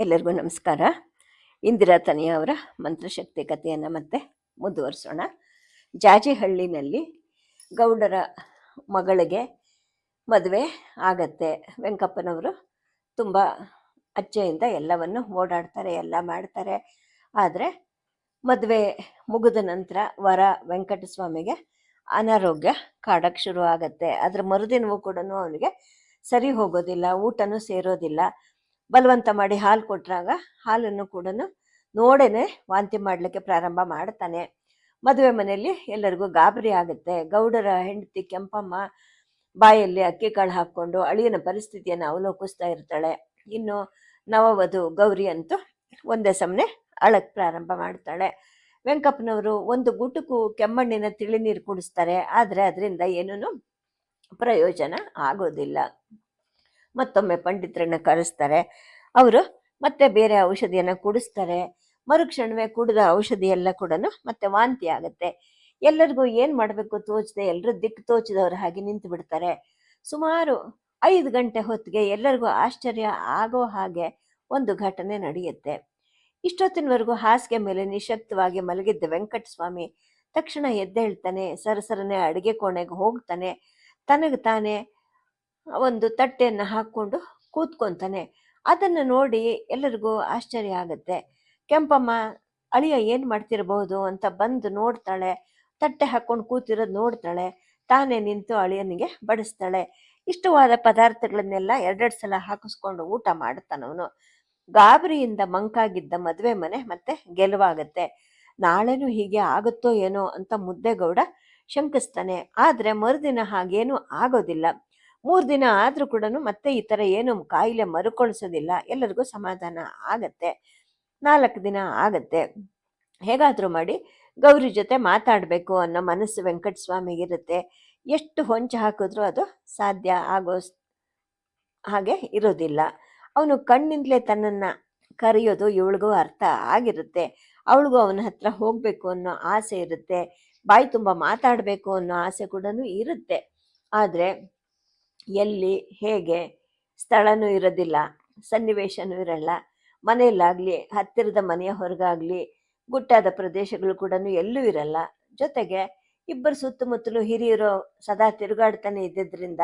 ಎಲ್ಲರಿಗೂ ನಮಸ್ಕಾರ. ಇಂದಿರಾ ತನಿಯವರ ಮಂತ್ರಶಕ್ತಿ ಕಥೆಯನ್ನು ಮತ್ತೆ ಮುಂದುವರಿಸೋಣ. ಜಾಜಿಹಳ್ಳಿನಲ್ಲಿ ಗೌಡರ ಮಗಳಿಗೆ ಮದುವೆ ಆಗತ್ತೆ. ವೆಂಕಪ್ಪನವರು ತುಂಬ ಅಚ್ಚೆಯಿಂದ ಎಲ್ಲವನ್ನು ಓಡಾಡ್ತಾರೆ, ಎಲ್ಲ ಮಾಡ್ತಾರೆ. ಆದರೆ ಮದುವೆ ಮುಗಿದ ನಂತರ ವರ ವೆಂಕಟಸ್ವಾಮಿಗೆ ಅನಾರೋಗ್ಯ ಕಾಡಕ್ಕೆ ಶುರು ಆಗತ್ತೆ. ಅದರ ಮರುದಿನವೂ ಕೂಡ ಅವನಿಗೆ ಸರಿ ಹೋಗೋದಿಲ್ಲ, ಊಟನೂ ಸೇರೋದಿಲ್ಲ. ಬಲವಂತ ಮಾಡಿ ಹಾಲು ಕೊಟ್ಟಾಗ ಹಾಲನ್ನು ಕೂಡ ನೋಡೇನೆ ವಾಂತಿ ಮಾಡಲಿಕ್ಕೆ ಪ್ರಾರಂಭ ಮಾಡ್ತಾನೆ. ಮದುವೆ ಮನೆಯಲ್ಲಿ ಎಲ್ಲರಿಗೂ ಗಾಬರಿ ಆಗುತ್ತೆ. ಗೌಡರ ಹೆಂಡತಿ ಕೆಂಪಮ್ಮ ಬಾಯಲ್ಲಿ ಅಕ್ಕಿ ಕಾಳು ಹಾಕ್ಕೊಂಡು ಅಳಿಯನ ಪರಿಸ್ಥಿತಿಯನ್ನು ಅವಲೋಕಿಸ್ತಾ ಇರ್ತಾಳೆ. ಇನ್ನು ನವವಧು ಗೌರಿ ಅಂತೂ ಒಂದೇ ಸಮನೆ ಅಳಕ್ ಪ್ರಾರಂಭ ಮಾಡ್ತಾಳೆ. ವೆಂಕಪ್ಪನವರು ಒಂದು ಗುಟುಕು ಕೆಮ್ಮಣ್ಣಿನ ತಿಳಿ ನೀರು ಕುಡಿಸ್ತಾರೆ. ಆದರೆ ಅದರಿಂದ ಏನೂ ಪ್ರಯೋಜನ ಆಗೋದಿಲ್ಲ. ಮತ್ತೊಮ್ಮೆ ಪಂಡಿತರನ್ನು ಕರೆಸ್ತಾರೆ. ಅವರು ಮತ್ತೆ ಬೇರೆ ಔಷಧಿಯನ್ನು ಕುಡಿಸ್ತಾರೆ. ಮರುಕ್ಷಣವೇ ಕುಡಿದ ಔಷಧಿ ಎಲ್ಲ ಕೂಡ ಮತ್ತೆ ವಾಂತಿ ಆಗುತ್ತೆ. ಎಲ್ಲರಿಗೂ ಏನು ಮಾಡಬೇಕು ತೋಚದೆ ಎಲ್ಲರೂ ದಿಕ್ಕು ತೋಚಿದವರು ಹಾಗೆ ನಿಂತು ಬಿಡ್ತಾರೆ. ಸುಮಾರು ಐದು ಗಂಟೆ ಹೊತ್ತಿಗೆ ಎಲ್ಲರಿಗೂ ಆಶ್ಚರ್ಯ ಆಗೋ ಹಾಗೆ ಒಂದು ಘಟನೆ ನಡೆಯುತ್ತೆ. ಇಷ್ಟೊತ್ತಿನವರೆಗೂ ಹಾಸಿಗೆ ಮೇಲೆ ನಿಶಕ್ತವಾಗಿ ಮಲಗಿದ್ದ ವೆಂಕಟಸ್ವಾಮಿ ತಕ್ಷಣ ಎದ್ದೇಳ್ತಾನೆ, ಸರಸರನೆ ಅಡುಗೆ ಕೋಣೆಗೆ ಹೋಗ್ತಾನೆ. ತನಗೆ ತಾನೇ ಒಂದು ತಟ್ಟೆಯನ್ನು ಹಾಕ್ಕೊಂಡು ಕೂತ್ಕೊತಾನೆ. ಅದನ್ನು ನೋಡಿ ಎಲ್ಲರಿಗೂ ಆಶ್ಚರ್ಯ ಆಗುತ್ತೆ. ಕೆಂಪಮ್ಮ, ಅಳಿಯ ಏನು ಮಾಡ್ತಿರಬಹುದು ಅಂತ ಬಂದು ನೋಡ್ತಾಳೆ. ತಟ್ಟೆ ಹಾಕ್ಕೊಂಡು ಕೂತಿರೋದು ನೋಡ್ತಾಳೆ. ತಾನೇ ನಿಂತು ಅಳಿಯನಿಗೆ ಬಡಿಸ್ತಾಳೆ. ಇಷ್ಟವಾದ ಪದಾರ್ಥಗಳನ್ನೆಲ್ಲ ಎರಡೆರಡು ಸಲ ಹಾಕಿಸ್ಕೊಂಡು ಊಟ ಮಾಡ್ತಾನವನು ಗಾಬರಿಯಿಂದ ಮಂಕಾಗಿದ್ದ ಮದುವೆ ಮನೆ ಮತ್ತೆ ಗೆಲುವಾಗತ್ತೆ. ನಾಳೆನೂ ಹೀಗೆ ಆಗುತ್ತೋ ಏನೋ ಅಂತ ಮುದ್ದೆಗೌಡ ಶಂಕಿಸ್ತಾನೆ. ಆದರೆ ಮರುದಿನ ಹಾಗೇನೂ ಆಗೋದಿಲ್ಲ. ಮೂರು ದಿನ ಆದರೂ ಕೂಡ ಮತ್ತೆ ಈ ಥರ ಏನು ಕಾಯಿಲೆ ಮರುಕೊಳಿಸೋದಿಲ್ಲ. ಎಲ್ಲರಿಗೂ ಸಮಾಧಾನ ಆಗತ್ತೆ. ನಾಲ್ಕು ದಿನ ಆಗತ್ತೆ. ಹೇಗಾದರೂ ಮಾಡಿ ಗೌರಿ ಜೊತೆ ಮಾತಾಡಬೇಕು ಅನ್ನೋ ಮನಸ್ಸು ವೆಂಕಟಸ್ವಾಮಿಗಿರುತ್ತೆ ಎಷ್ಟು ಹೊಂಚ ಹಾಕಿದ್ರೂ ಅದು ಸಾಧ್ಯ ಆಗೋ ಹಾಗೆ ಇರೋದಿಲ್ಲ. ಅವನು ಕಣ್ಣಿಂದಲೇ ತನ್ನನ್ನು ಕರೆಯೋದು ಇವಳಿಗೂ ಅರ್ಥ ಆಗಿರುತ್ತೆ. ಅವಳಿಗೂ ಅವನ ಹತ್ರ ಹೋಗಬೇಕು ಅನ್ನೋ ಆಸೆ ಇರುತ್ತೆ. ಬಾಯಿ ತುಂಬ ಮಾತಾಡಬೇಕು ಅನ್ನೋ ಆಸೆ ಕೂಡ ಇರುತ್ತೆ. ಆದರೆ ಎಲ್ಲಿ, ಹೇಗೆ ಸ್ಥಳನೂ ಇರೋದಿಲ್ಲ, ಸನ್ನಿವೇಶನೂ ಇರಲ್ಲ. ಮನೆಯಲ್ಲಾಗಲಿ, ಹತ್ತಿರದ ಮನೆಯ ಹೊರಗಾಗಲಿ, ಗುಟ್ಟಾದ ಪ್ರದೇಶಗಳು ಕೂಡ ಎಲ್ಲೂ ಇರಲ್ಲ. ಜೊತೆಗೆ ಇಬ್ಬರು ಸುತ್ತಮುತ್ತಲು ಹಿರಿಯರು ಸದಾ ತಿರುಗಾಡ್ತಾನೆ ಇದ್ದಿದ್ದರಿಂದ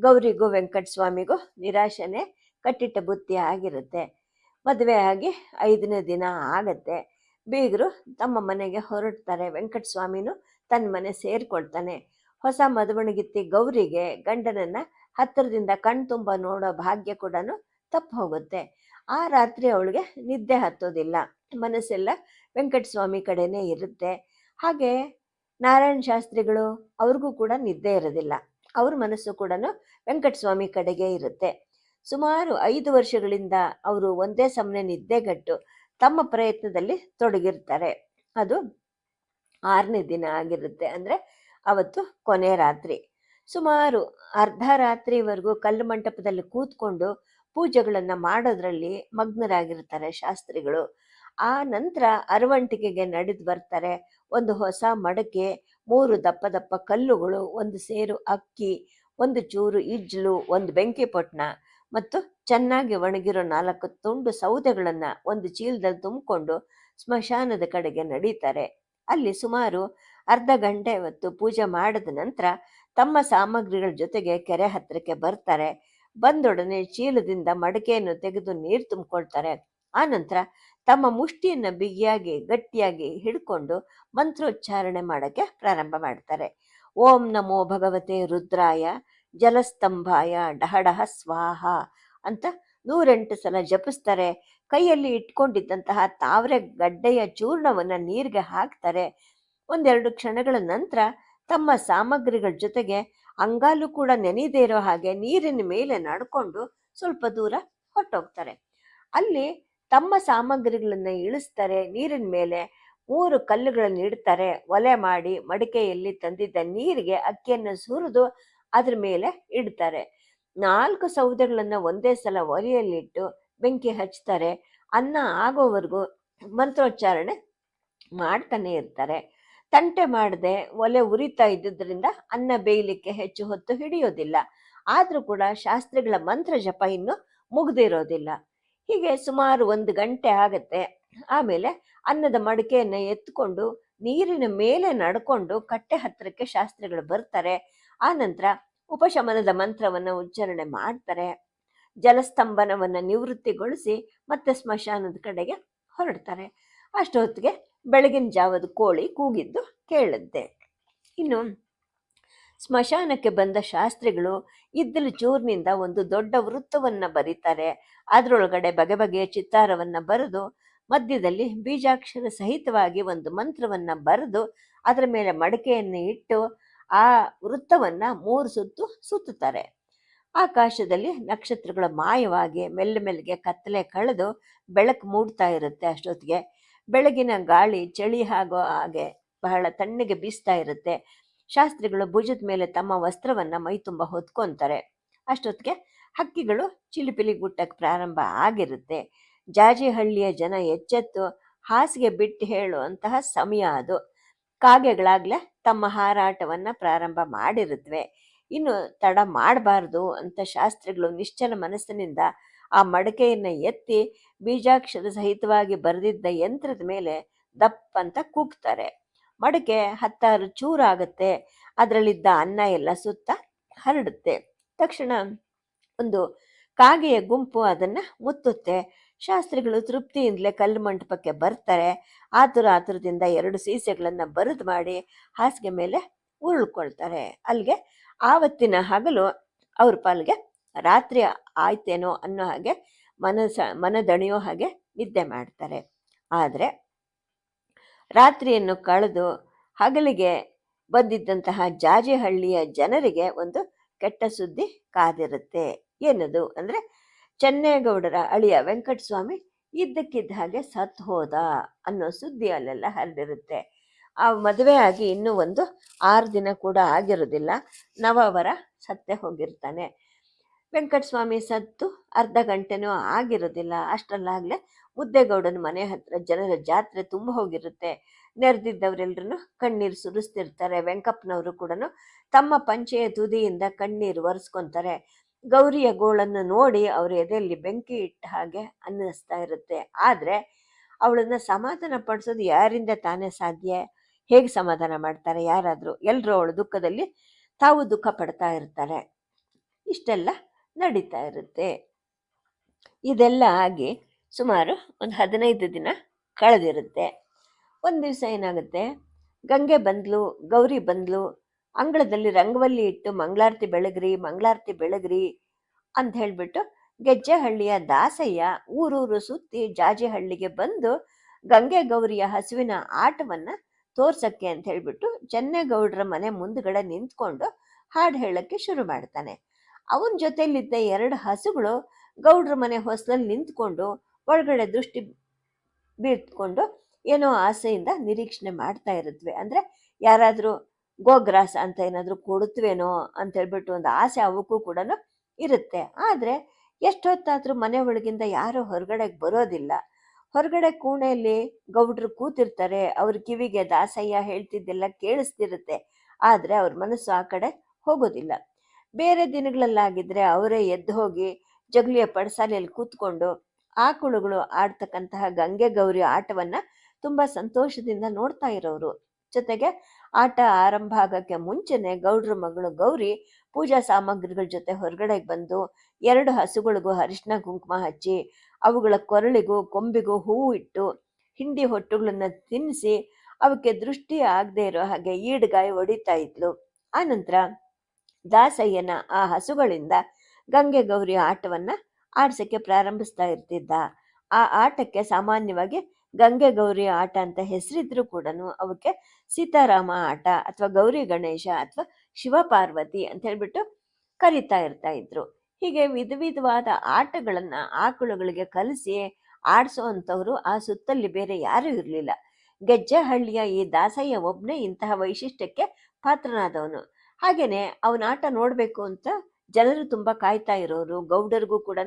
ಗೌರಿಗೂ ವೆಂಕಟಸ್ವಾಮಿಗೂ ನಿರಾಶೆನೇ ಕಟ್ಟಿಟ್ಟ ಬುತ್ತಿ ಆಗಿರುತ್ತೆ. ಮದುವೆ ಆಗಿ ಐದನೇ ದಿನ ಆಗತ್ತೆ. ಬೀಗರು ತಮ್ಮ ಮನೆಗೆ ಹೊರಡ್ತಾರೆ. ವೆಂಕಟಸ್ವಾಮಿನೂ ತನ್ನ ಮನೆ ಸೇರಿಕೊಳ್ತಾನೆ. ಹೊಸ ಮದುವಣಗಿತ್ತಿ ಗೌರಿಗೆ ಗಂಡನನ್ನ ಹತ್ತಿರದಿಂದ ಕಣ್ತುಂಬ ನೋಡೋ ಭಾಗ್ಯ ಕೂಡ ತಪ್ಪು ಹೋಗುತ್ತೆ. ಆ ರಾತ್ರಿ ಅವಳಿಗೆ ನಿದ್ದೆ ಹತ್ತೋದಿಲ್ಲ. ಮನಸ್ಸೆಲ್ಲ ವೆಂಕಟಸ್ವಾಮಿ ಕಡೆನೇ ಇರುತ್ತೆ. ಹಾಗೆ ನಾರಾಯಣ ಶಾಸ್ತ್ರಿಗಳು ಅವ್ರಿಗೂ ಕೂಡ ನಿದ್ದೆ ಇರೋದಿಲ್ಲ. ಅವ್ರ ಮನಸ್ಸು ಕೂಡ ವೆಂಕಟಸ್ವಾಮಿ ಕಡೆಗೆ ಇರುತ್ತೆ. ಸುಮಾರು ಐದು ವರ್ಷಗಳಿಂದ ಅವರು ಒಂದೇ ಸಮನೆ ನಿದ್ದೆಗಟ್ಟು ತಮ್ಮ ಪ್ರಯತ್ನದಲ್ಲಿ ತೊಡಗಿರ್ತಾರೆ. ಅದು ಆರನೇ ದಿನ ಆಗಿರುತ್ತೆ. ಅಂದರೆ ಅವತ್ತು ಕೊನೆ ರಾತ್ರಿ. ಸುಮಾರು ಅರ್ಧ ರಾತ್ರಿವರೆಗೂ ಕಲ್ಲು ಮಂಟಪದಲ್ಲಿ ಕೂತ್ಕೊಂಡು ಪೂಜೆಗಳನ್ನು ಮಾಡೋದ್ರಲ್ಲಿ ಮಗ್ನರಾಗಿರ್ತಾರೆ ಶಾಸ್ತ್ರಿಗಳು. ಆ ನಂತರ ಅರವಂಟಿಕೆಗೆ ನಡೆದು ಬರ್ತಾರೆ. ಒಂದು ಹೊಸ ಮಡಕೆ, ಮೂರು ದಪ್ಪ ದಪ್ಪ ಕಲ್ಲುಗಳು, ಒಂದು ಸೇರು ಅಕ್ಕಿ, ಒಂದು ಚೂರು ಇಜ್ಲು, ಒಂದು ಬೆಂಕಿ ಪೊಟ್ಣ ಮತ್ತು ಚೆನ್ನಾಗಿ ಒಣಗಿರೋ ನಾಲ್ಕು ತುಂಡು ಸೌದೆಗಳನ್ನು ಒಂದು ಚೀಲದಲ್ಲಿ ತುಂಬಿಕೊಂಡು ಸ್ಮಶಾನದ ಕಡೆಗೆ ನಡೀತಾರೆ. ಅಲ್ಲಿ ಸುಮಾರು ಅರ್ಧ ಗಂಟೆ ಹೊತ್ತು ಪೂಜೆ ಮಾಡಿದ ನಂತರ ತಮ್ಮ ಸಾಮಗ್ರಿಗಳ ಜೊತೆಗೆ ಕೆರೆ ಹತ್ತಿರಕ್ಕೆ ಬರ್ತಾರೆ. ಬಂದೊಡನೆ ಚೀಲದಿಂದ ಮಡಕೆಯನ್ನು ತೆಗೆದು ನೀರು ತುಂಬಿಕೊಳ್ತಾರೆ. ನಂತರ ತಮ್ಮ ಮುಷ್ಟಿಯನ್ನು ಬಿಗಿಯಾಗಿ, ಗಟ್ಟಿಯಾಗಿ ಹಿಡ್ಕೊಂಡು ಮಂತ್ರೋಚ್ಚಾರಣೆ ಮಾಡೋಕ್ಕೆ ಪ್ರಾರಂಭ ಮಾಡ್ತಾರೆ. ಓಂ ನಮೋ ಭಗವತೆ ರುದ್ರಾಯ, ಜಲಸ್ತಂಭಾಯ, ಡಹಡಹ ಸ್ವಾಹ ಅಂತ ನೂರೆಂಟು ಸಲ ಜಪಿಸ್ತಾರೆ. ಕೈಯಲ್ಲಿ ಇಟ್ಕೊಂಡಿದ್ದಂತಹ ತಾವರೆ ಗಡ್ಡೆಯ ಚೂರ್ಣವನ್ನು ನೀರಿಗೆ ಹಾಕ್ತಾರೆ. ಒಂದೆರಡು ಕ್ಷಣಗಳ ನಂತರ ತಮ್ಮ ಸಾಮಗ್ರಿಗಳ ಜೊತೆಗೆ ಅಂಗಾಲು ಕೂಡ ನೆನೆಯದೇ ಇರೋ ಹಾಗೆ ನೀರಿನ ಮೇಲೆ ನಡ್ಕೊಂಡು ಸ್ವಲ್ಪ ದೂರ ಹೊರಟೋಗ್ತಾರೆ. ಅಲ್ಲಿ ತಮ್ಮ ಸಾಮಗ್ರಿಗಳನ್ನ ಇಳಿಸ್ತಾರೆ, ನೀರಿನ ಮೇಲೆ ಮೂರು ಕಲ್ಲುಗಳನ್ನು ಇಡ್ತಾರೆ, ಒಲೆ ಮಾಡಿ ಮಡಿಕೆಯಲ್ಲಿ ತಂದಿದ್ದ ನೀರಿಗೆ ಅಕ್ಕಿಯನ್ನು ಸುರಿದು ಅದ್ರ ಮೇಲೆ ಇಡ್ತಾರೆ. ನಾಲ್ಕು ಸೌದೆಗಳನ್ನು ಒಂದೇ ಸಲ ಒಲೆಯಲ್ಲಿಟ್ಟು ಬೆಂಕಿ ಹಚ್ತಾರೆ. ಅನ್ನ ಆಗೋವರೆಗೂ ಮಂತ್ರೋಚ್ಚಾರಣೆ ಮಾಡ್ತಾನೆ ಇರ್ತಾರೆ. ತಂಟೆ ಮಾಡದೆ ಒಲೆ ಉರಿತಾ ಇದ್ದುದರಿಂದ ಅನ್ನ ಬೇಯಲಿಕ್ಕೆ ಹೆಚ್ಚು ಹೊತ್ತು ಹಿಡಿಯೋದಿಲ್ಲ. ಆದರೂ ಕೂಡ ಶಾಸ್ತ್ರಿಗಳ ಮಂತ್ರ ಜಪ ಇನ್ನು ಮುಗ್ದಿರೋದಿಲ್ಲ. ಹೀಗೆ ಸುಮಾರು ಒಂದು ಗಂಟೆ ಆಗತ್ತೆ. ಆಮೇಲೆ ಅನ್ನದ ಮಡಿಕೆಯನ್ನು ಎತ್ಕೊಂಡು ನೀರಿನ ಮೇಲೆ ನಡ್ಕೊಂಡು ಕಟ್ಟೆ ಹತ್ತಿರಕ್ಕೆ ಶಾಸ್ತ್ರಿಗಳು ಬರ್ತಾರೆ. ಆ ನಂತರ ಉಪಶಮನದ ಮಂತ್ರವನ್ನು ಉಚ್ಚಾರಣೆ ಮಾಡ್ತಾರೆ. ಜಲಸ್ತಂಭನವನ್ನು ನಿವೃತ್ತಿಗೊಳಿಸಿ ಮತ್ತೆ ಸ್ಮಶಾನದ ಕಡೆಗೆ ಹೊರಡ್ತಾರೆ. ಅಷ್ಟೊತ್ತಿಗೆ ಬೆಳಗಿನ ಜಾವದ ಕೋಳಿ ಕೂಗಿದ್ದು ಕೇಳಿದ್ದೆ. ಇನ್ನು ಸ್ಮಶಾನಕ್ಕೆ ಬಂದ ಶಾಸ್ತ್ರಿಗಳು ಇದ್ದಲು ಚೂರಿನಿಂದ ಒಂದು ದೊಡ್ಡ ವೃತ್ತವನ್ನು ಬರೀತಾರೆ. ಅದರೊಳಗಡೆ ಬಗೆ ಬಗೆಯ ಚಿತ್ತಾರವನ್ನು ಬರೆದು, ಮಧ್ಯದಲ್ಲಿ ಬೀಜಾಕ್ಷರ ಸಹಿತವಾಗಿ ಒಂದು ಮಂತ್ರವನ್ನ ಬರೆದು, ಅದರ ಮೇಲೆ ಮಡಕೆಯನ್ನು ಇಟ್ಟು ಆ ವೃತ್ತವನ್ನ ಮೂರು ಸುತ್ತು ಸುತ್ತುತ್ತಾರೆ. ಆಕಾಶದಲ್ಲಿ ನಕ್ಷತ್ರಗಳು ಮಾಯವಾಗಿ ಮೆಲ್ಲ ಮೆಲ್ಲಗೆ ಕತ್ತಲೆ ಕಳೆದು ಬೆಳಕು ಮೂಡ್ತಾ ಇರುತ್ತೆ ಅಷ್ಟೊತ್ತಿಗೆ. ಬೆಳಗಿನ ಗಾಳಿ ಚಳಿ ಆಗೋ ಹಾಗೆ ಬಹಳ ತಣ್ಣಗೆ ಬೀಸ್ತಾ ಇರುತ್ತೆ. ಶಾಸ್ತ್ರಿಗಳು ಭುಜದ ಮೇಲೆ ತಮ್ಮ ವಸ್ತ್ರವನ್ನ ಮೈ ತುಂಬ ಹೊತ್ಕೊಂತಾರೆ. ಅಷ್ಟೊತ್ತಿಗೆ ಹಕ್ಕಿಗಳು ಚಿಲಿಪಿಲಿ ಗುಟ್ಟಕ್ಕೆ ಪ್ರಾರಂಭ ಆಗಿರುತ್ತೆ. ಜಾಜಿಹಳ್ಳಿಯ ಜನ ಎಚ್ಚೆತ್ತು, ಹಾಸಿಗೆ ಬಿಟ್ಟು ಹೇಳುವಂತಹ ಸಮಯ ಅದು. ಕಾಗೆಗಳಾಗ್ಲೇ ತಮ್ಮ ಹಾರಾಟವನ್ನ ಪ್ರಾರಂಭ ಮಾಡಿರುತ್ತವೆ ಇನ್ನು ತಡ ಮಾಡಬಾರ್ದು ಅಂತ ಶಾಸ್ತ್ರಿಗಳು ನಿಶ್ಚಲ ಮನಸ್ಸಿನಿಂದ ಆ ಮಡಕೆಯನ್ನು ಎತ್ತಿ ಬೀಜಾಕ್ಷರ ಸಹಿತವಾಗಿ ಬರೆದಿದ್ದ ಯಂತ್ರದ ಮೇಲೆ ದಪ್ಪ ಅಂತ ಕೂಗ್ತಾರೆ. ಮಡಕೆ ಹತ್ತಾರು ಚೂರಾಗುತ್ತೆ, ಅದರಲ್ಲಿದ್ದ ಅನ್ನ ಎಲ್ಲ ಸುತ್ತ ಹರಡುತ್ತೆ. ತಕ್ಷಣ ಒಂದು ಕಾಗೆಯ ಗುಂಪು ಅದನ್ನ ಮುತ್ತುತ್ತೆ. ಶಾಸ್ತ್ರಿಗಳು ತೃಪ್ತಿಯಿಂದಲೇ ಕಲ್ಲು ಮಂಟಪಕ್ಕೆ ಬರ್ತಾರೆ. ಆತುರ ಆತುರದಿಂದ ಎರಡು ಸೀಸೆಗಳನ್ನ ಬರೆದು ಮಾಡಿ ಹಾಸಿಗೆ ಮೇಲೆ ಉರುಳ್ಕೊಳ್ತಾರೆ. ಅಲ್ಲಿಗೆ ಆವತ್ತಿನ ಹಗಲು ಅವ್ರ ಪಾಲ್ಗೆ ರಾತ್ರಿ ಆಯ್ತೇನೋ ಅನ್ನೋ ಹಾಗೆ ಮನಸ, ಮನದಣಿಯೋ ಹಾಗೆ ನಿದ್ದೆ ಮಾಡ್ತಾರೆ. ಆದರೆ ರಾತ್ರಿಯನ್ನು ಕಳೆದು ಹಗಲಿಗೆ ಬಂದಿದ್ದಂತಹ ಜಾಜಿಹಳ್ಳಿಯ ಜನರಿಗೆ ಒಂದು ಕೆಟ್ಟ ಸುದ್ದಿ ಕಾದಿರುತ್ತೆ. ಏನದು ಅಂದರೆ ಚೆನ್ನೇಗೌಡರ ಅಳಿಯ ವೆಂಕಟಸ್ವಾಮಿ ಇದ್ದಕ್ಕಿದ್ದ ಹಾಗೆ ಸತ್ ಹೋದ ಅನ್ನೋ ಸುದ್ದಿ ಅಲ್ಲೆಲ್ಲ ಹರಡಿರುತ್ತೆ ಆ ಮದುವೆ ಆಗಿ ಇನ್ನೂ ಒಂದು ಆರು ದಿನ ಕೂಡ ಆಗಿರೋದಿಲ್ಲ. ನವವರ ಸತ್ತೇ ಹೋಗಿರ್ತಾನೆ. ವೆಂಕಟಸ್ವಾಮಿ ಸತ್ತು ಅರ್ಧ ಗಂಟೆನೂ ಆಗಿರೋದಿಲ್ಲ ಅಷ್ಟರಲ್ಲಾಗಲೇ ಮುದ್ದೇಗೌಡನ ಮನೆ ಹತ್ರ ಜನರ ಜಾತ್ರೆ ತುಂಬ ಹೋಗಿರುತ್ತೆ. ನೆರೆದಿದ್ದವರೆಲ್ಲರೂ ಕಣ್ಣೀರು ಸುರಿಸ್ತಿರ್ತಾರೆ, ವೆಂಕಪ್ಪನವರು ಕೂಡ ತಮ್ಮ ಪಂಚೆಯ ತುದಿಯಿಂದ ಕಣ್ಣೀರು ಒರೆಸ್ಕೊತಾರೆ. ಗೌರಿಯ ಗೋಳನ್ನು ನೋಡಿ ಅವ್ರ ಎದೆಯಲ್ಲಿ ಬೆಂಕಿ ಇಟ್ಟ ಹಾಗೆ ಅನ್ನಿಸ್ತಾ ಇರುತ್ತೆ. ಆದರೆ ಅವಳನ್ನು ಸಮಾಧಾನ ಪಡಿಸೋದು ಯಾರಿಂದ ತಾನೇ ಸಾಧ್ಯ? ಹೇಗೆ ಸಮಾಧಾನ ಮಾಡ್ತಾರೆ ಯಾರಾದರೂ? ಎಲ್ಲರೂ ಅವಳ ದುಃಖದಲ್ಲಿ ತಾವು ದುಃಖ ಪಡ್ತಾ ಇರ್ತಾರೆ. ಇಷ್ಟೆಲ್ಲ. ನಡೀತಾ ಇರುತ್ತೆ. ಇದೆಲ್ಲ ಆಗಿ ಸುಮಾರು ಒಂದು ಹದಿನೈದು ದಿನ ಕಳೆದಿರುತ್ತೆ. ಒಂದು ದಿವಸ ಏನಾಗುತ್ತೆ? ಗಂಗೆ ಬಂದ್ಲು, ಗೌರಿ ಬಂದ್ಲು, ಅಂಗಳದಲ್ಲಿ ರಂಗವಲ್ಲಿ ಇಟ್ಟು ಮಂಗಳಾರತಿ ಬೆಳಗ್ರಿ ಮಂಗಳಾರತಿ ಬೆಳಗ್ರಿ ಅಂತ ಹೇಳಿಬಿಟ್ಟು ಗೆಜ್ಜೆಹಳ್ಳಿಯ ದಾಸಯ್ಯ ಊರೂರು ಸುತ್ತಿ ಜಾಜಿಹಳ್ಳಿಗೆ ಬಂದು ಗಂಗೆ ಗೌರಿಯ ಹಸುವಿನ ಆಟವನ್ನ ತೋರ್ಸಕ್ಕೆ ಅಂತ ಹೇಳಿಬಿಟ್ಟು ಚೆನ್ನೇಗೌಡರ ಮನೆ ಮುಂದ್ಗಡೆ ನಿಂತ್ಕೊಂಡು ಹಾಡು ಹೇಳಕ್ಕೆ ಶುರು ಮಾಡ್ತಾನೆ. ಅವನ ಜೊತೆಯಲ್ಲಿದ್ದ ಎರಡು ಹಸುಗಳು ಗೌಡ್ರ ಮನೆ ಹೊಸಲಲ್ಲಿ ನಿಂತ್ಕೊಂಡು ಒಳಗಡೆ ದೃಷ್ಟಿ ಬೀರ್ತ್ಕೊಂಡು ಏನೋ ಆಸೆಯಿಂದ ನಿರೀಕ್ಷಣೆ ಮಾಡ್ತಾ ಇರುತ್ತವೆ ಅಂದ್ರೆ ಯಾರಾದರೂ ಗೋಗ್ರಾಸ್ ಅಂತ ಏನಾದರೂ ಕೊಡುತ್ತವೇನೋ ಅಂತ ಹೇಳ್ಬಿಟ್ಟು ಒಂದು ಆಸೆ ಅವಕ್ಕೂ ಕೂಡ ಇರುತ್ತೆ. ಆದರೆ ಎಷ್ಟೊತ್ತಾದರೂ ಮನೆ ಒಳಗಿಂದ ಯಾರೂ ಹೊರಗಡೆಗೆ ಬರೋದಿಲ್ಲ. ಹೊರಗಡೆ ಕೋಣೆಯಲ್ಲಿ ಗೌಡ್ರು ಕೂತಿರ್ತಾರೆ, ಅವ್ರ ಕಿವಿಗೆ ದಾಸಯ್ಯ ಹೇಳ್ತಿದ್ದೆಲ್ಲ ಕೇಳಿಸ್ತಿರುತ್ತೆ. ಆದರೆ ಅವ್ರ ಮನಸ್ಸು ಆ ಕಡೆ ಹೋಗೋದಿಲ್ಲ. ಬೇರೆ ದಿನಗಳಲ್ಲಾಗಿದ್ರೆ ಅವರೇ ಎದ್ದು ಹೋಗಿ ಜಗಲಿಯ ಪಡಸಾಲೆಯಲ್ಲಿ ಕೂತ್ಕೊಂಡು ಆಕುಳುಗಳು ಆಡ್ತಕ್ಕಂತಹ ಗಂಗೆ ಗೌರಿ ಆಟವನ್ನ ತುಂಬಾ ಸಂತೋಷದಿಂದ ನೋಡ್ತಾ ಇರೋರು. ಜೊತೆಗೆ ಆಟ ಆರಂಭ ಆಗಕ್ಕೆ ಮುಂಚೆನೆ ಗೌಡ್ರ ಮಗಳು ಗೌರಿ ಪೂಜಾ ಸಾಮಗ್ರಿಗಳ ಜೊತೆ ಹೊರಗಡೆಗೆ ಬಂದು ಎರಡು ಹಸುಗಳಿಗೂ ಅರಿಶಿನ ಕುಂಕುಮ ಹಚ್ಚಿ ಅವುಗಳ ಕೊರಳಿಗೂ ಕೊಂಬಿಗೂ ಹೂವು ಇಟ್ಟು ಹಿಂಡಿ ಹೊಟ್ಟುಗಳನ್ನ ತಿನ್ನಿಸಿ ಅವಕ್ಕೆ ದೃಷ್ಟಿ ಆಗದೆ ಇರೋ ಹಾಗೆ ಈಡ್ಗಾಯಿ ಹೊಡಿತಾ ಇದ್ಲು. ಆನಂತರ ದಾಸಯ್ಯನ ಆ ಹಸುಗಳಿಂದ ಗಂಗೆ ಗೌರಿ ಆಟವನ್ನ ಆಡ್ಸಕ್ಕೆ ಪ್ರಾರಂಭಿಸ್ತಾ ಇರ್ತಿದ್ದ. ಆ ಆಟಕ್ಕೆ ಸಾಮಾನ್ಯವಾಗಿ ಗಂಗೆ ಗೌರಿ ಆಟ ಅಂತ ಹೆಸರಿದ್ರು ಕೂಡ ಅವಕ್ಕೆ ಸೀತಾರಾಮ ಆಟ ಅಥವಾ ಗೌರಿ ಗಣೇಶ ಅಥವಾ ಶಿವಪಾರ್ವತಿ ಅಂತ ಹೇಳ್ಬಿಟ್ಟು ಕರಿತಾ ಇರ್ತಾ ಇದ್ರು. ಹೀಗೆ ವಿಧ ವಿಧವಾದ ಆಟಗಳನ್ನ ಆಕಳುಗಳಿಗೆ ಕಲಿಸಿ ಆಡಿಸೋ ಅಂಥವ್ರು ಆ ಸುತ್ತಲ್ಲಿ ಬೇರೆ ಯಾರೂ ಇರಲಿಲ್ಲ. ಗೆಜ್ಜೆಹಳ್ಳಿಯ ಈ ದಾಸಯ್ಯ ಒಬ್ಬನೇ ಇಂತಹ ವೈಶಿಷ್ಟ್ಯಕ್ಕೆ ಪಾತ್ರನಾದವನು. ಹಾಗೇನೆ ಅವನ ಆಟ ನೋಡಬೇಕು ಅಂತ ಜನರು ತುಂಬಾ ಕಾಯ್ತಾ ಇರೋರು, ಗೌಡರಿಗೂ ಕೂಡ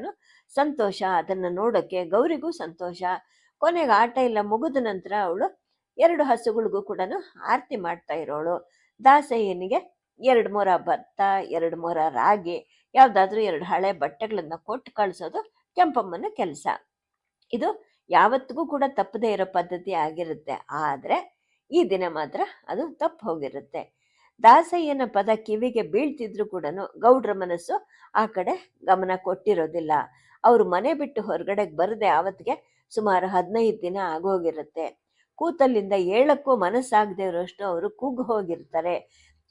ಸಂತೋಷ, ಅದನ್ನ ನೋಡೋಕ್ಕೆ ಗೌರಿಗೂ ಸಂತೋಷ. ಕೊನೆಗೆ ಆಟ ಇಲ್ಲ ಮುಗಿದ ನಂತರ ಅವಳು ಎರಡು ಹಸುಗಳಿಗೂ ಕೂಡ ಆರತಿ ಮಾಡ್ತಾ ಇರೋಳು. ದಾಸಯ್ಯನಿಗೆ ಎರಡು ಮೂರ ಭತ್ತ, ಎರಡು ಮೂರ ರಾಗಿ, ಯಾವುದಾದ್ರೂ ಎರಡು ಹಳೆ ಬಟ್ಟೆಗಳನ್ನು ಕೊಟ್ಟು ಕಳಿಸೋದು ಕೆಂಪಮ್ಮನ ಕೆಲಸ. ಇದು ಯಾವತ್ತಿಗೂ ಕೂಡ ತಪ್ಪದೇ ಇರೋ ಪದ್ಧತಿ ಆಗಿರುತ್ತೆ. ಆದರೆ ಈ ದಿನ ಮಾತ್ರ ಅದು ತಪ್ಪು ಹೋಗಿರುತ್ತೆ. ದಾಸಯ್ಯನ ಪದ ಕಿವಿಗೆ ಬೀಳ್ತಿದ್ರು ಕೂಡ ಗೌಡ್ರ ಮನಸ್ಸು ಆ ಕಡೆ ಗಮನ ಕೊಟ್ಟಿರೋದಿಲ್ಲ. ಅವರು ಮನೆ ಬಿಟ್ಟು ಹೊರಗಡೆಗೆ ಬರದೆ ಆವತ್ತಿಗೆ ಸುಮಾರು ಹದಿನೈದು ದಿನ ಆಗೋಗಿರುತ್ತೆ. ಕೂತಲ್ಲಿಂದ ಏಳಕ್ಕೂ ಮನಸ್ಸಾಗದೆ ಇರೋಷ್ಟು ಅವರು ಕುಗ್ಗು ಹೋಗಿರ್ತಾರೆ.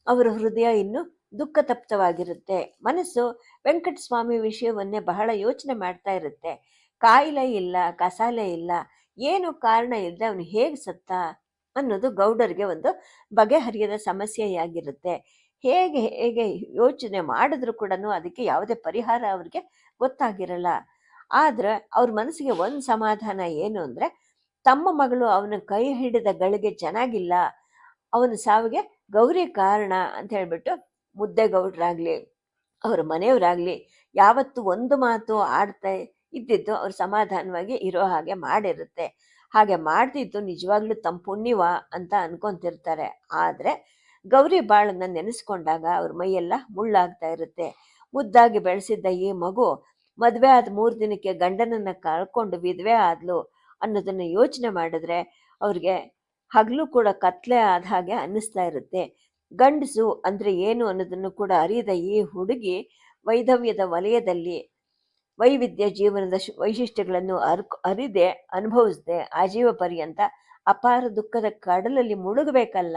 ಅವರ ಹೃದಯ ಇನ್ನು ದುಃಖ ತಪ್ತವಾಗಿರುತ್ತೆ ಮನಸ್ಸು ವೆಂಕಟಸ್ವಾಮಿ ವಿಷಯವನ್ನೇ ಬಹಳ ಯೋಚನೆ ಮಾಡ್ತಾ ಇರುತ್ತೆ. ಕಾಯಿಲೆ ಇಲ್ಲ, ಕಸಾಲೆ ಇಲ್ಲ, ಏನು ಕಾರಣ ಇಲ್ಲದೆ ಅವನು ಹೇಗೆ ಸತ್ತ? ಅನ್ನೋದು ಗೌಡರಿಗೆ ಒಂದು ಬಗೆಹರಿಯದ ಸಮಸ್ಯೆಯಾಗಿರುತ್ತೆ. ಹೇಗೆ ಹೇಗೆ ಯೋಚನೆ ಮಾಡಿದ್ರು ಕೂಡ ಅದಕ್ಕೆ ಯಾವುದೇ ಪರಿಹಾರ ಅವ್ರಿಗೆ ಗೊತ್ತಾಗಿರಲ್ಲ. ಆದ್ರೆ ಅವ್ರ ಮನಸ್ಸಿಗೆ ಒಂದು ಸಮಾಧಾನ ಏನು ಅಂದ್ರೆ, ತಮ್ಮ ಮಗಳು ಅವನ ಕೈ ಹಿಡಿದ ಗಳಿಗೆ ಚೆನ್ನಾಗಿಲ್ಲ, ಅವನ ಸಾವಿಗೆ ಗೌರಿ ಕಾರಣ ಅಂತ ಹೇಳ್ಬಿಟ್ಟು ಮುದ್ದೆಗೌಡರಾಗ್ಲಿ, ಅವ್ರ ಮನೆಯವರಾಗ್ಲಿ ಯಾವತ್ತು ಒಂದು ಮಾತು ಆಡ್ತಾ ಇದ್ದಿದ್ದು ಅವ್ರು ಸಮಾಧಾನವಾಗಿ ಇರೋ ಹಾಗೆ ಮಾಡಿರುತ್ತೆ. ಹಾಗೆ ಮಾಡ್ತಿದ್ದು ನಿಜವಾಗ್ಲೂ ತಮ್ಮ ಪುಣ್ಯವ ಅಂತ ಅನ್ಕೊಂತಿರ್ತಾರೆ. ಆದ್ರೆ ಗೌರಿ ಬಾಳನ್ನ ನೆನೆಸ್ಕೊಂಡಾಗ ಅವ್ರ ಮೈಯೆಲ್ಲ ಮುಳ್ಳಾಗ್ತಾ ಇರುತ್ತೆ. ಮುದ್ದಾಗಿ ಬೆಳೆಸಿದ್ದ ಈ ಮಗು ಮದುವೆ ಆದ ಮೂರು ದಿನಕ್ಕೆ ಗಂಡನನ್ನ ಕಳ್ಕೊಂಡು ವಿಧವೆ ಆದ್ಲು ಅನ್ನೋದನ್ನ ಯೋಚನೆ ಮಾಡಿದ್ರೆ ಅವ್ರಿಗೆ ಹಗಲು ಕೂಡ ಕತ್ಲೆ ಆದ ಹಾಗೆ ಅನ್ನಿಸ್ತಾ ಇರುತ್ತೆ. ಗಂಡಸು ಅಂದ್ರೆ ಏನು ಅನ್ನೋದನ್ನು ಕೂಡ ಅರಿಯದ ಈ ಹುಡುಗಿ ವೈಧವ್ಯದ ವಲಯದಲ್ಲಿ ವೈವಿಧ್ಯ ಜೀವನದ ವೈಶಿಷ್ಟ್ಯಗಳನ್ನು ಅರ್ ಅರಿದೆ, ಅನುಭವಿಸದೆ, ಆಜೀವ ಪರ್ಯಂತ ಅಪಾರ ದುಃಖದ ಕಡಲಲ್ಲಿ ಮುಳುಗಬೇಕಲ್ಲ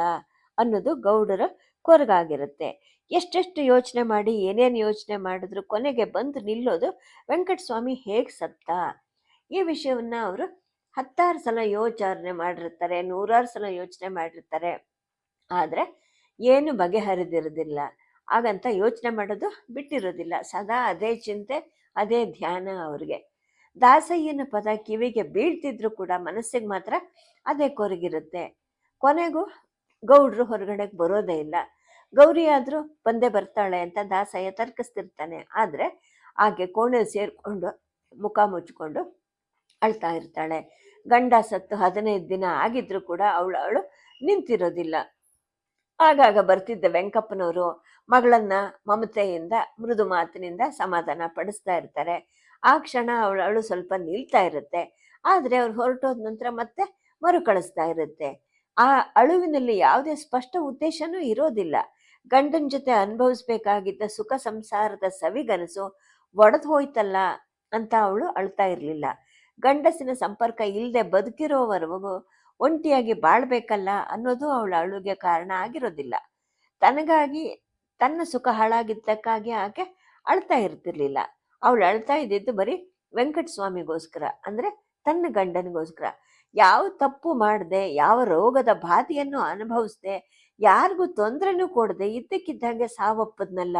ಅನ್ನೋದು ಗೌಡರ ಕೊರಗಾಗಿರುತ್ತೆ. ಎಷ್ಟೆಷ್ಟು ಯೋಚನೆ ಮಾಡಿ, ಏನೇನು ಯೋಚನೆ ಮಾಡಿದ್ರು ಕೊನೆಗೆ ಬಂದು ನಿಲ್ಲೋದು ವೆಂಕಟಸ್ವಾಮಿ ಹೇಗೆ ಸತ್ತ? ಈ ವಿಷಯವನ್ನು ಅವರು ಹತ್ತಾರು ಸಲ ಯೋಚನೆ ಮಾಡಿರ್ತಾರೆ, ನೂರಾರು ಸಲ ಯೋಚನೆ ಮಾಡಿರ್ತಾರೆ. ಆದರೆ ಏನು ಬಗೆಹರಿದಿರೋದಿಲ್ಲ. ಹಾಗಂತ ಯೋಚನೆ ಮಾಡೋದು ಬಿಟ್ಟಿರೋದಿಲ್ಲ. ಸದಾ ಅದೇ ಚಿಂತೆ ಅದೇ ಧ್ಯಾನ ಅವ್ರಿಗೆ. ದಾಸಯ್ಯನ ಪದ ಕಿವಿಗೆ ಬೀಳ್ತಿದ್ರು ಕೂಡ ಮನಸ್ಸಿಗೆ ಮಾತ್ರ ಅದೇ ಕೊರಗಿರುತ್ತೆ. ಕೊನೆಗೂ ಗೌಡ್ರು ಹೊರಗಡೆಗೆ ಬರೋದೇ ಇಲ್ಲ. ಗೌರಿ ಆದ್ರೂ ಬಂದೇ ಬರ್ತಾಳೆ ಅಂತ ದಾಸಯ್ಯ ತರ್ಕಿಸ್ತಿರ್ತಾನೆ. ಆದ್ರೆ ಆಕೆ ಕೋಣೆ ಸೇರ್ಕೊಂಡು ಮುಖ ಮುಚ್ಕೊಂಡು ಅಳ್ತಾ ಇರ್ತಾಳೆ. ಗಂಡ ಸತ್ತು ಹದಿನೈದು ದಿನ ಆಗಿದ್ರು ಕೂಡ ಅವಳು ಅವಳು ನಿಂತಿರೋದಿಲ್ಲ. ಆಗಾಗ ಬರ್ತಿದ್ದ ವೆಂಕಪ್ಪನವರು ಮಗಳನ್ನ ಮಮತೆಯಿಂದ, ಮೃದು ಮಾತಿನಿಂದ ಸಮಾಧಾನ ಪಡಿಸ್ತಾ ಇರ್ತಾರೆ. ಆ ಕ್ಷಣ ಅವಳು ಸ್ವಲ್ಪ ನಿಲ್ತಾ ಇರುತ್ತೆ. ಆದ್ರೆ ಅವ್ರು ಹೊರಟೋದ ನಂತರ ಮತ್ತೆ ಮರುಕಳಿಸ್ತಾ ಇರುತ್ತೆ. ಆ ಅಳುವಿನಲ್ಲಿ ಯಾವುದೇ ಸ್ಪಷ್ಟ ಉದ್ದೇಶನೂ ಇರೋದಿಲ್ಲ. ಗಂಡನ ಜೊತೆ ಅನುಭವಿಸ್ಬೇಕಾಗಿದ್ದ ಸುಖ ಸಂಸಾರದ ಸವಿಗನಸು ಒಡೆದು ಹೋಯ್ತಲ್ಲ ಅಂತ ಅವಳು ಅಳ್ತಾ ಇರ್ಲಿಲ್ಲ. ಗಂಡಸಿನ ಸಂಪರ್ಕ ಇಲ್ಲದೆ ಬದುಕಿರೋವರೆಗೂ ಒಂಟಿಯಾಗಿ ಬಾಳ್ಬೇಕಲ್ಲ ಅನ್ನೋದು ಅವಳ ಅಳುಗೆ ಕಾರಣ ಆಗಿರೋದಿಲ್ಲ. ತನಗಾಗಿ ತನ್ನ ಸುಖ ಹಾಳಾಗಿದ್ದಕ್ಕಾಗಿ ಆಕೆ ಅಳ್ತಾ ಇರ್ತಿರ್ಲಿಲ್ಲ. ಅವಳು ಅಳ್ತಾ ಇದ್ದಿದ್ದು ಬರೀ ವೆಂಕಟಸ್ವಾಮಿಗೋಸ್ಕರ, ಅಂದ್ರೆ ತನ್ನ ಗಂಡನಿಗೋಸ್ಕರ. ಯಾವ ತಪ್ಪು ಮಾಡದೆ, ಯಾವ ರೋಗದ ಬಾಧೆಯನ್ನು ಅನುಭವಿಸ್ದೆ, ಯಾರಿಗೂ ತೊಂದರೆನೂ ಕೊಡದೆ, ಇದ್ದಕ್ಕಿದ್ದಂಗೆ ಸಾವಪ್ಪದ್ನಲ್ಲ.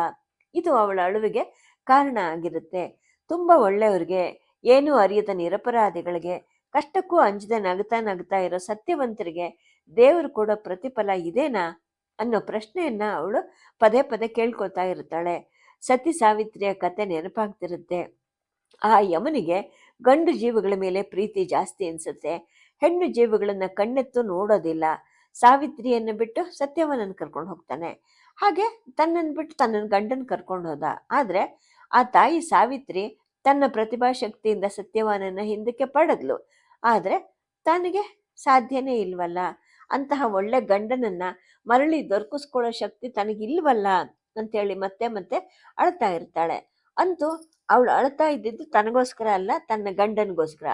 ಇದು ಅವಳ ಅಳುವಿಗೆ ಕಾರಣ ಆಗಿರುತ್ತೆ. ತುಂಬಾ ಒಳ್ಳೆಯವ್ರಿಗೆ, ಏನೂ ಅರಿಯದ ನಿರಪರಾಧಿಗಳಿಗೆ, ಕಷ್ಟಕ್ಕೂ ಅಂಜದೆ ನಗ್ತಾ ನಗ್ತಾ ಇರೋ ಸತ್ಯವಂತರಿಗೆ ದೇವರು ಕೊಡೋ ಪ್ರತಿಫಲ ಇದೇನಾ? ಅನ್ನೋ ಪ್ರಶ್ನೆಯನ್ನ ಅವಳು ಪದೇ ಪದೇ ಕೇಳ್ಕೊತಾ ಇರ್ತಾಳೆ. ಸತಿ ಸಾವಿತ್ರಿಯ ಕತೆ ನೆನಪಾಗ್ತಿರುತ್ತೆ. ಆ ಯಮನಿಗೆ ಗಂಡು ಜೀವಗಳ ಮೇಲೆ ಪ್ರೀತಿ ಜಾಸ್ತಿ ಅನ್ಸುತ್ತೆ. ಹೆಣ್ಣು ಜೀವಗಳನ್ನ ಕಣ್ಣೆತ್ತು ನೋಡೋದಿಲ್ಲ. ಸಾವಿತ್ರಿಯನ್ನು ಬಿಟ್ಟು ಸತ್ಯವನನ್ನು ಕರ್ಕೊಂಡು ಹೋಗ್ತಾನೆ. ಹಾಗೆ ತನ್ನನ್ನು ಬಿಟ್ಟು ತನ್ನ ಗಂಡನ ಕರ್ಕೊಂಡು ಹೋದ. ಆದರೆ ಆ ತಾಯಿ ಸಾವಿತ್ರಿ ತನ್ನ ಪ್ರತಿಭಾ ಶಕ್ತಿಯಿಂದ ಸತ್ಯವಾನನ ಹಿಂದಕ್ಕೆ ಪಡೆದ್ಲು. ಆದರೆ ತನಗೆ ಸಾಧ್ಯನೇ ಇಲ್ವಲ್ಲ. ಅಂತಹ ಒಳ್ಳೆ ಗಂಡನನ್ನ ಮರಳಿ ದೊರಕಿಸ್ಕೊಳ್ಳೋ ಶಕ್ತಿ ತನಗಿಲ್ವಲ್ಲ ಅಂತೇಳಿ ಮತ್ತೆ ಮತ್ತೆ ಅಳ್ತಾ ಇರ್ತಾಳೆ. ಅಂತೂ ಅವಳು ಅಳ್ತಾ ಇದ್ದಿದ್ದು ತನಗೋಸ್ಕರ ಅಲ್ಲ, ತನ್ನ ಗಂಡನಿಗೋಸ್ಕರ.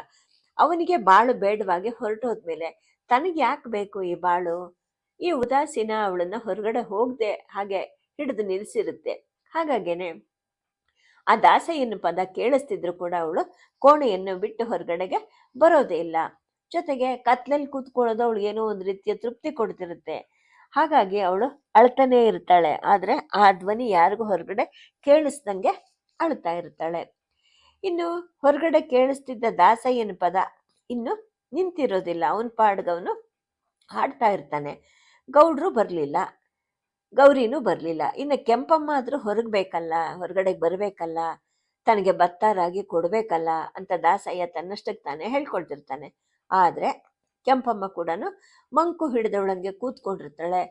ಅವನಿಗೆ ಬಾಳು ಬೇಡವಾಗಿ ಹೊರಟೋದ್ಮೇಲೆ ತನಗೆ ಯಾಕೆ ಬೇಕು ಈ ಬಾಳು? ಈ ಉದಾಸೀನ ಅವಳನ್ನ ಹೊರಗಡೆ ಹೋಗದೆ ಹಾಗೆ ಹಿಡಿದು ನಿಲ್ಲಿಸಿರುತ್ತೆ ಹಾಗಾಗೇನೆ ಆ ದಾಸಯ್ಯನ ಪದ ಕೇಳಿಸ್ತಿದ್ರು ಕೂಡ ಅವಳು, ಕೋಣೆಯನ್ನು ಬಿಟ್ಟು ಹೊರಗಡೆಗೆ ಬರೋದೇ ಇಲ್ಲ. ಜೊತೆಗೆ ಕತ್ಲಲ್ಲಿ ಕೂತ್ಕೊಳ್ಳೋದು ಅವಳು ಏನೋ ಒಂದು ರೀತಿಯ ತೃಪ್ತಿ ಕೊಡ್ತಿರುತ್ತೆ. ಹಾಗಾಗಿ ಅವಳು ಅಳ್ತಾನೆ ಇರ್ತಾಳೆ. ಆದ್ರೆ ಆ ಧ್ವನಿ ಯಾರಿಗೂ ಹೊರಗಡೆ ಕೇಳಿಸ್ದಂಗೆ ಅಳ್ತಾ ಇರ್ತಾಳೆ. ಇನ್ನು ಹೊರಗಡೆ ಕೇಳಿಸ್ತಿದ್ದ ದಾಸಯ್ಯನ ಪದ ಇನ್ನು ನಿಂತಿರೋದಿಲ್ಲ. ಅವನ ಪಾಡ್ಗವನು ಹಾಡ್ತಾ ಇರ್ತಾನೆ. ಗೌಡ್ರು ಬರಲಿಲ್ಲ. ಗೌರಿನೂ ಬರಲಿಲ್ಲ. ಇನ್ನು ಕೆಂಪಮ್ಮ ಆದರೂ ಹೊರಗೆ ಬೇಕಲ್ಲ ಹೊರಗಡೆಗೆ ಬರಬೇಕಲ್ಲ, ತನಗೆ ಬತ್ತಾರಾಗಿ ಕೊಡಬೇಕಲ್ಲ ಅಂತ ದಾಸಯ್ಯ ತನ್ನಷ್ಟಕ್ಕೆ ತಾನೇ ಹೇಳ್ಕೊಳ್ತಿರ್ತಾನೆ. ಆದರೆ ಕೆಂಪಮ್ಮ ಕೂಡ ಮಂಕು ಹಿಡಿದವಳಂಗೆ ಕೂತ್ಕೊಂಡಿರ್ತಾಳೆ.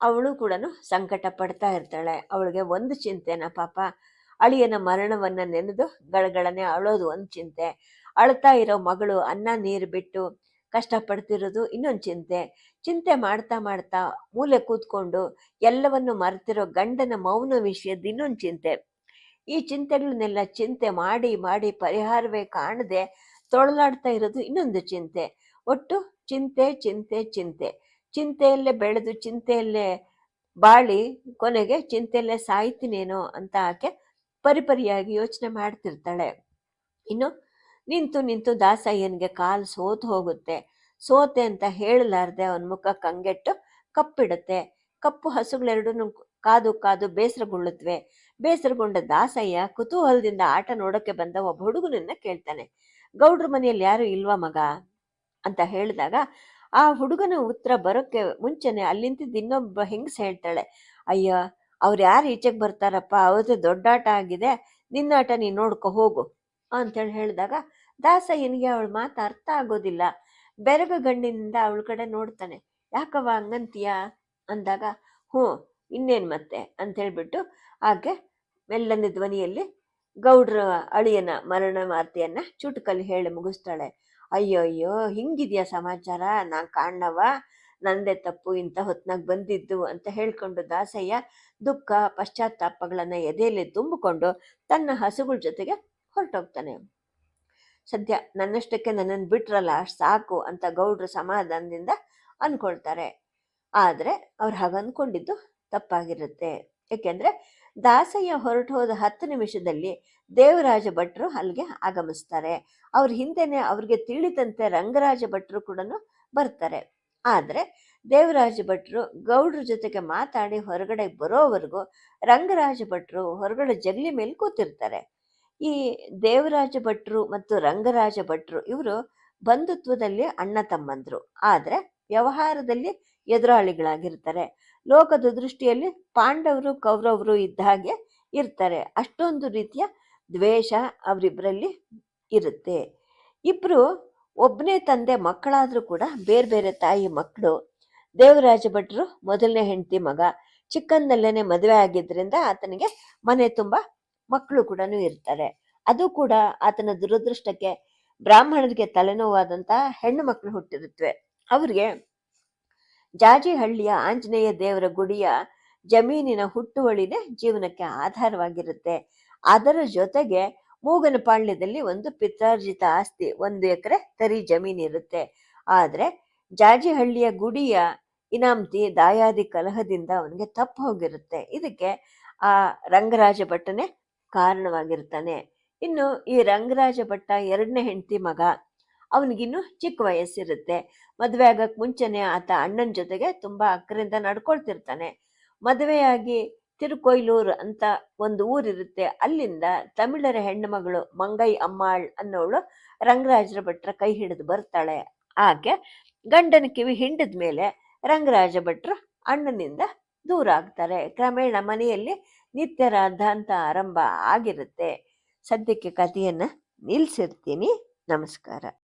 ಅವಳು ಕೂಡ ಸಂಕಟ ಪಡ್ತಾ ಇರ್ತಾಳೆ. ಅವಳಿಗೆ ಒಂದು ಚಿಂತೆನ ಪಾಪ, ಅಳಿಯನ ಮರಣವನ್ನು ನೆನೆದು ಗಳಗಳನೆ ಅಳೋದು ಒಂದು ಚಿಂತೆ. ಅಳ್ತಾ ಇರೋ ಮಗಳು ಅನ್ನ ನೀರು ಬಿಟ್ಟು ಕಷ್ಟಪಡ್ತಿರೋದು ಇನ್ನೊಂದು ಚಿಂತೆ. ಚಿಂತೆ ಮಾಡ್ತಾ ಮಾಡ್ತಾ ಮೂಲೆ ಕೂತ್ಕೊಂಡು ಎಲ್ಲವನ್ನು ಮರೆತಿರೋ ಗಂಡನ ಮೌನ ವಿಷಯದ ಇನ್ನೊಂದು ಚಿಂತೆ. ಈ ಚಿಂತೆಗಳನ್ನೆಲ್ಲ ಚಿಂತೆ ಮಾಡಿ ಮಾಡಿ ಪರಿಹಾರವೇ ಕಾಣದೆ ತೊಳಲಾಡ್ತಾ ಇರೋದು ಇನ್ನೊಂದು ಚಿಂತೆ. ಒಟ್ಟು ಚಿಂತೆ ಚಿಂತೆ ಚಿಂತೆ. ಚಿಂತೆಯಲ್ಲೇ ಬೆಳೆದು, ಚಿಂತೆಯಲ್ಲೇ ಬಾಳಿ ಕೊನೆಗೆ ಚಿಂತೆಯಲ್ಲೇ ಸಾಯ್ತೀನೇನೋ ಅಂತ ಆಕೆ ಪರಿಪರಿಯಾಗಿ ಯೋಚನೆ ಮಾಡ್ತಿರ್ತಾಳೆ. ಇನ್ನು ನಿಂತು ನಿಂತು ದಾಸಯ್ಯನಿಗೆ ಕಾಲು ಸೋತು ಹೋಗುತ್ತೆ. ಸೋತೆ ಅಂತ ಹೇಳಲಾರ್ದೆ ಅವನ ಮುಖ ಕಂಗೆಟ್ಟು ಕಪ್ಪಿಡುತ್ತೆ. ಕಪ್ಪು ಹಸುಗಳೆರಡೂ ಕಾದು ಕಾದು ಬೇಸರಗೊಳ್ಳುತ್ತವೆ ಬೇಸರಗೊಂಡ ದಾಸಯ್ಯ ಕುತೂಹಲದಿಂದ ಆಟ ನೋಡಕ್ಕೆ ಬಂದ ಒಬ್ಬ ಹುಡುಗನನ್ನ ಕೇಳ್ತಾನೆ. ಗೌಡ್ರ ಮನೆಯಲ್ಲಿ ಯಾರು ಇಲ್ವಾ ಮಗ? ಅಂತ ಹೇಳಿದಾಗ, ಆ ಹುಡುಗನ ಉತ್ತರ ಬರೋಕ್ಕೆ ಮುಂಚೆನೆ ಅಲ್ಲಿಂತಿದ್ದ ಇನ್ನೊಬ್ಬ ಹೆಂಗಸ್ ಹೇಳ್ತಾಳೆ, ಅಯ್ಯ, ಅವ್ರು ಯಾರು ಈಚೆಗೆ ಬರ್ತಾರಪ್ಪ? ಅವ್ರದ್ದು ದೊಡ್ಡಾಟ ಆಗಿದೆ. ನಿನ್ನಾಟ ನೀನು ನೋಡ್ಕೊ, ಹೋಗು. ಅಂತೇಳಿ ಹೇಳಿದಾಗ, ದಾಸಯ್ಯನಿಗೆ ಅವಳ ಮಾತು ಅರ್ಥ ಆಗೋದಿಲ್ಲ. ಬೆರಗ ಗಣ್ಣಿನಿಂದ ಅವಳ ಕಡೆ ನೋಡ್ತಾನೆ, ಯಾಕವ್ವ ಹಂಗಂತೀಯ? ಅಂದಾಗ, ಹ್ಞೂ, ಇನ್ನೇನು ಮತ್ತೆ? ಅಂತ ಹೇಳ್ಬಿಟ್ಟು ಆಕೆ ಮೆಲ್ಲನೆ ಧ್ವನಿಯಲ್ಲಿ ಗೌಡ್ರ ಅಳಿಯನ ಮರಣ ವಾರ್ತೆಯನ್ನ ಚುಟುಕಲ್ಲಿ ಹೇಳಿ ಮುಗಿಸ್ತಾಳೆ. ಅಯ್ಯೋ ಅಯ್ಯೋ, ಹಿಂಗಿದ್ಯಾ ಸಮಾಚಾರ? ನಾ ಕಾಣವ ನಂದೇ ತಪ್ಪು, ಇಂಥ ಹೊತ್ನಾಗ ಬಂದಿದ್ದು ಅಂತ ಹೇಳ್ಕೊಂಡು ದಾಸಯ್ಯ ದುಃಖ, ಪಶ್ಚಾತ್ತಾಪಗಳನ್ನ ಎದೆಯಲ್ಲಿ ತುಂಬಿಕೊಂಡು ತನ್ನ ಹಸುಗಳ ಜೊತೆಗೆ ಹೊರಟೋಗ್ತಾನೆ. ಸದ್ಯ ನನ್ನಷ್ಟಕ್ಕೆ ನನ್ನನ್ನು ಬಿಟ್ರಲ್ಲ, ಸಾಕು ಅಂತ ಗೌಡ್ರು ಸಮಾಧಾನದಿಂದ ಅನ್ಕೊಳ್ತಾರೆ. ಆದರೆ ಅವ್ರು ಹಾಗೆ ಅಂದ್ಕೊಂಡಿದ್ದು ತಪ್ಪಾಗಿರುತ್ತೆ. ಏಕೆಂದ್ರೆ ದಾಸಯ್ಯ ಹೊರಟು ಹೋದ ಹತ್ತು ನಿಮಿಷದಲ್ಲಿ ದೇವರಾಜ ಭಟ್ರು ಅಲ್ಲಿಗೆ ಆಗಮಿಸ್ತಾರೆ. ಅವ್ರ ಹಿಂದೆನೆ ಅವ್ರಿಗೆ ತಿಳಿದಂತೆ ರಂಗರಾಜ ಭಟ್ರು ಕೂಡ ಬರ್ತಾರೆ. ಆದರೆ ದೇವರಾಜ ಭಟ್ರು ಗೌಡ್ರ ಜೊತೆಗೆ ಮಾತಾಡಿ ಹೊರಗಡೆ ಬರೋವರೆಗೂ ರಂಗರಾಜ ಭಟ್ರು ಹೊರಗಡೆ ಜಗಲಿ ಮೇಲೆ ಕೂತಿರ್ತಾರೆ. ಈ ದೇವರಾಜ ಭಟ್ರು ಮತ್ತು ರಂಗರಾಜ ಭಟ್ರು ಇವರು ಬಂಧುತ್ವದಲ್ಲಿ ಅಣ್ಣ ತಮ್ಮಂದರು. ಆದರೆ ವ್ಯವಹಾರದಲ್ಲಿ ಎದುರಾಳಿಗಳಾಗಿರ್ತಾರೆ. ಲೋಕದ ದೃಷ್ಟಿಯಲ್ಲಿ ಪಾಂಡವರು ಕೌರವರು ಇದ್ದ ಹಾಗೆ ಇರ್ತಾರೆ. ಅಷ್ಟೊಂದು ರೀತಿಯ ದ್ವೇಷ ಅವರಿಬ್ಬರಲ್ಲಿ ಇರುತ್ತೆ. ಇಬ್ಬರು ಒಬ್ಬನೇ ತಂದೆ ಮಕ್ಕಳಾದರೂ ಕೂಡ ಬೇರೆ ಬೇರೆ ತಾಯಿ ಮಕ್ಕಳು ದೇವರಾಜ ಭಟ್ರು ಮೊದಲನೇ ಹೆಂಡತಿ ಮಗ. ಚಿಕ್ಕಂದಲ್ಲೇ ಮದುವೆ ಆಗಿದ್ದರಿಂದ ಆತನಿಗೆ ಮನೆ ತುಂಬ ಮಕ್ಕಳು ಕೂಡ ಇರ್ತಾರೆ. ಅದು ಕೂಡ ಆತನ ದುರದೃಷ್ಟಕ್ಕೆ ಬ್ರಾಹ್ಮಣರಿಗೆ ತಲೆನೋವಾದಂತಹ ಹೆಣ್ಣು ಮಕ್ಕಳು ಹುಟ್ಟಿರುತ್ತವೆ ಅವ್ರಿಗೆ ಜಾಜಿಹಳ್ಳಿಯ ಆಂಜನೇಯ ದೇವರ ಗುಡಿಯ ಜಮೀನಿನ ಹುಟ್ಟುವಳಿನೇ ಜೀವನಕ್ಕೆ ಆಧಾರವಾಗಿರುತ್ತೆ. ಅದರ ಜೊತೆಗೆ ಮೂಗನಪಾಳ್ಯದಲ್ಲಿ ಒಂದು ಪಿತ್ರಾರ್ಜಿತ ಆಸ್ತಿ, ಒಂದು ಎಕರೆ ತರಿ ಜಮೀನು ಇರುತ್ತೆ. ಆದ್ರೆ ಜಾಜಿಹಳ್ಳಿಯ ಗುಡಿಯ ಇನಾಮ್ತಿ ದಾಯಾದಿ ಕಲಹದಿಂದ ಅವನಿಗೆ ತಪ್ಪು ಹೋಗಿರುತ್ತೆ. ಇದಕ್ಕೆ ಆ ರಂಗರಾಜ ಭಟ್ಟನೇ ಕಾರಣವಾಗಿರ್ತಾನೆ. ಇನ್ನು ಈ ರಂಗರಾಜ ಭಟ್ಟ ಎರಡನೇ ಹೆಂಡತಿ ಮಗ. ಅವನಿಗಿನ್ನು ಚಿಕ್ಕ ವಯಸ್ಸಿರುತ್ತೆ. ಮದುವೆ ಆಗಕ್ ಮುಂಚೆನೆ ಆತ ಅಣ್ಣನ ಜೊತೆಗೆ ತುಂಬಾ ಅಕ್ಕರಿಂದ ನಡ್ಕೊಳ್ತಿರ್ತಾನೆ. ಮದುವೆಯಾಗಿ ತಿರುಕೊಯ್ಲೂರು ಅಂತ ಒಂದು ಊರಿರುತ್ತೆ. ಅಲ್ಲಿಂದ ತಮಿಳರ ಹೆಣ್ಣುಮಗಳು ಮಂಗೈ ಅಮ್ಮಾಳ್ ಅನ್ನೋಳು ರಂಗರಾಜರ ಭಟ್ರ ಕೈ ಹಿಡಿದು ಬರ್ತಾಳೆ. ಆಕೆ ಗಂಡನ ಕಿವಿ ಹಿಂಡಿದ ಮೇಲೆ ರಂಗರಾಜ ಭಟ್ರು ಅಣ್ಣನಿಂದ ದೂರ ಆಗ್ತಾರೆ. ಕ್ರಮೇಣ ಮನೆಯಲ್ಲಿ ನಿತ್ಯ ರಾಧಾಂತ ಆರಂಭ ಆಗಿರುತ್ತೆ. ಸದ್ಯಕ್ಕೆ ಕಥೆಯನ್ನ ನಿಲ್ಲಿಸಿರ್ತೀನಿ ನಮಸ್ಕಾರ.